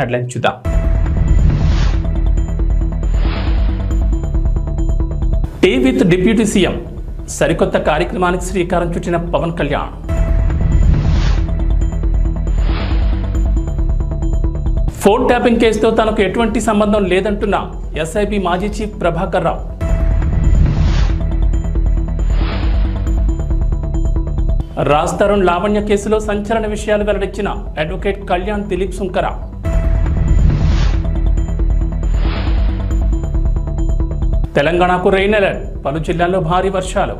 Headline చూద్దాం. Tea with deputy CM సరికొత్త కార్యక్రమానికి శ్రీకారం చుట్టిన పవన్ కళ్యాణ్. ఫోన్ ట్యాపింగ్ కేసుతో తనకు ఎటువంటి సంబంధం లేదంటున్న ఎస్ఐబి మాజీ చీఫ్ ప్రభాకర్ రావు. రాజ్ తరుణ్ లావణ్య కేసులో సంచలన విషయాలు వెల్లడించిన అడ్వకేట్ కళ్యాణ్ దిలీప్ సుంకరా. తెలంగాణకు రెయిన్ అలర్ట్ పలు జిల్లాల్లో భారీ వర్షాలు.